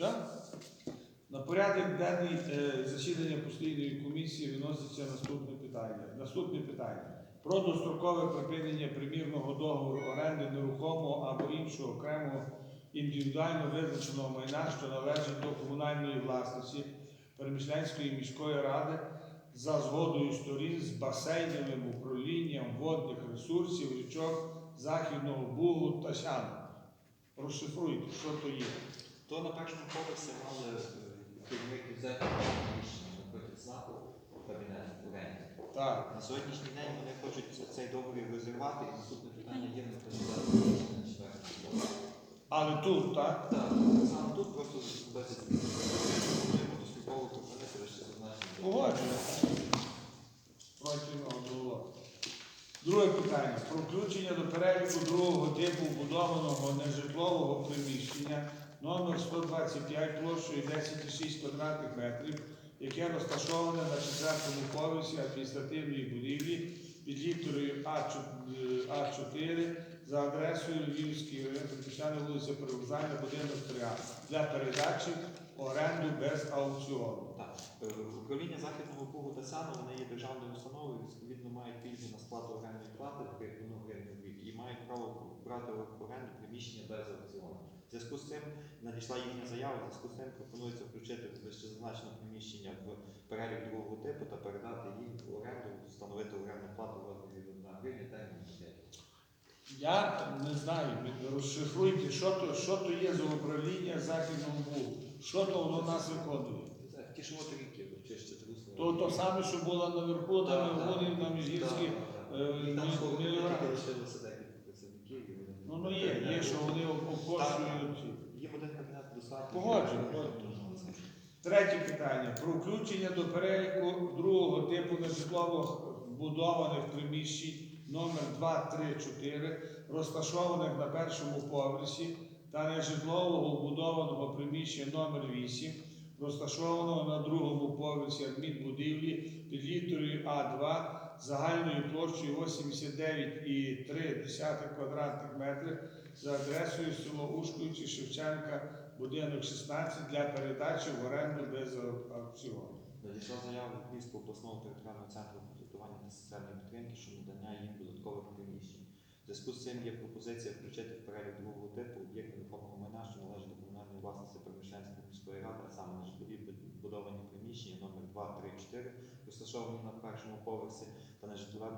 Що? На порядок денний е, засідання постійної комісії виноситься наступне питання. Наступне питання. Про дострокове припинення примірного договору оренди нерухомого або іншого окремого індивідуально визначеного майна, що належить до комунальної власності Перемішлянської міської ради за згодою сторін з басейновим управлінням водних ресурсів річок Західного Бугу та Сяну. Розшифруйте, що то є. То на першому поверсі мали е, керівник взяти приміщення напроти знаку кабінету оренди. Так. На сьогоднішній день вони хочуть цей договір розірвати, і наступне питання є на кандидата на четвертому поверсі. Але тут, так? Так, саме тут просто без достроково припинити лише зазначення. Погоджує. Проти нього було. Друге питання. Про включення до переліку другого типу будованого нежитлового приміщення номер 125 площею 10,6 квадратних метрів, яке розташоване на четвертому поверсі адміністративної будівлі під літерою А4 за адресою Львівський район, вулиця Привокзальна, будинок 3А для передачі оренду без аукціону. Так, е, управління Західного Бугу та Сяну, вони є державною установою, відповідно мають пільги на сплату орендної плати в гривну гривень в рік і мають право брати в оренду приміщення без аукціону. В зв'язку з цим надійшла їхня заява, в зв'язку з цим пропонується включити вище зазначене приміщення в перелік другого типу та передати їм в оренду, встановити орендну плату в розмірі 1 гривня термін 5. Я не знаю, розшифруйте, що то, що то є за управління Західного Бугу, що то воно нас виконує. Ті ж от ріки, чистять русло. То то саме, що було наверху, там вони на Міжгірській. е, І там мі- слово мільйонери. тільки лишилося декілька працівників. і вони- Ну, ну є, є, що вони обкошують. Їм один кабінет достатньо. Погоджую, погоджую. Третє питання. Про включення до переліку другого типу нежитлових будованих приміщень номер 2, 3, 4, розташованих на першому поверсі, та нежитлового вбудованого приміщення номер 8, розташованого на другому поверсі адмінбудівлі під літерою А2 загальною площею 89,3 квадратних метрів за адресою село Ушкуючи Шевченка будинок 16 для передачі в оренду без аукціону. Надійшла заява від Львівського обласного територіального центру консультування та соціальної підтримки щодо надання їм додаткових приміщень. В зв'язку з цим є пропозиція включити в перелік другого типу об'єкти нерухомого майна, що належить до комунальної власності Переміщенської міської ради, а саме нежитлові будовані приміщення номер 2, 3, 4, розташовані на першому поверсі, та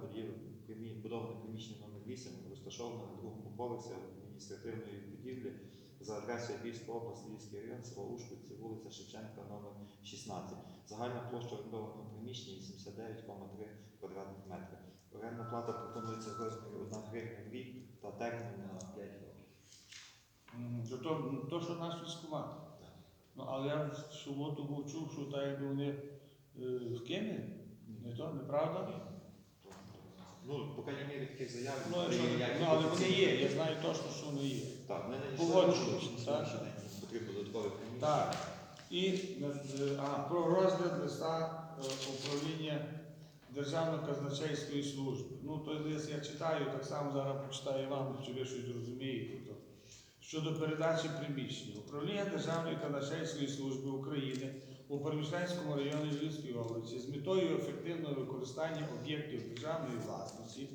будів- примі- будоване приміщення номер 8, розташоване на другому поверсі адміністративної будівлі за адресою Львівська область, Львівський район, село Ушківці, вулиця Шевченка, номер 16. Загальна площа орендованого приміщення 89,3 квадратних метри. Орендна плата пропонується в розмірі 1 гривня в рік та термін на 5 років. То, то, то, що наш військомат. Ну, але я в суботу був чув, що так якби вони е, в Кемі. Не то, неправда? Ну, по крайній мірі таких заяв. Ну, якщо- ну, але вони є, я знаю точно, що вони є. Так, вони не Погоджуюсь, так. потрібно додаткове приміщення. Так. І е, а, про розгляд листа е, управління Державної казначейської служби. Ну, той лист я читаю, так само зараз почитаю вам, чи ви щось зрозумієте. То. Щодо передачі приміщення. Управління Державної казначейської служби України у Перемішлянському районі Львівської області з метою ефективного використання об'єктів державної власності,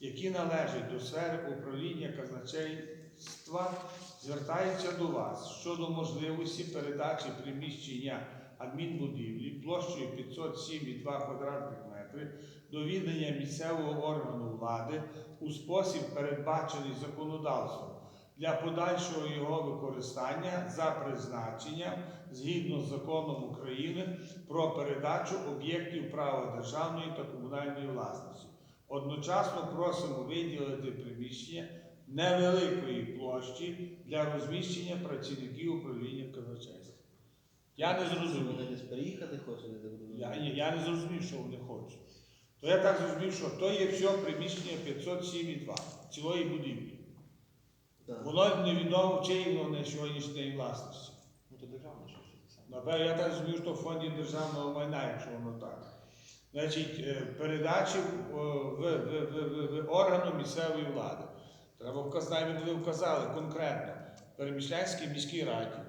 які належать до сфери управління казначейства, звертається до вас щодо можливості передачі приміщення адмінбудівлі площею 507,2 квадратних метри до віддання місцевого органу влади у спосіб, передбачений законодавством, для подальшого його використання за призначенням згідно з законом України про передачу об'єктів права державної та комунальної власності. Одночасно просимо виділити приміщення невеликої площі для розміщення працівників управління казначейства. Я не зрозумів. Вони десь переїхати хочуть. Я, я не зрозумів, що вони хочуть. То я так зрозумів, що то є все приміщення 507,2 цілої будівлі. Воно невідомо, чиї воно на сьогоднішньої власності. Ну, то державне щось. Напевно, я так розумію, що в фонді державного майна, якщо воно так. Значить, е, передачі в, в, в, в, в органу місцевої влади. Треба вказати, коли вказали конкретно Перемішлянській міській раді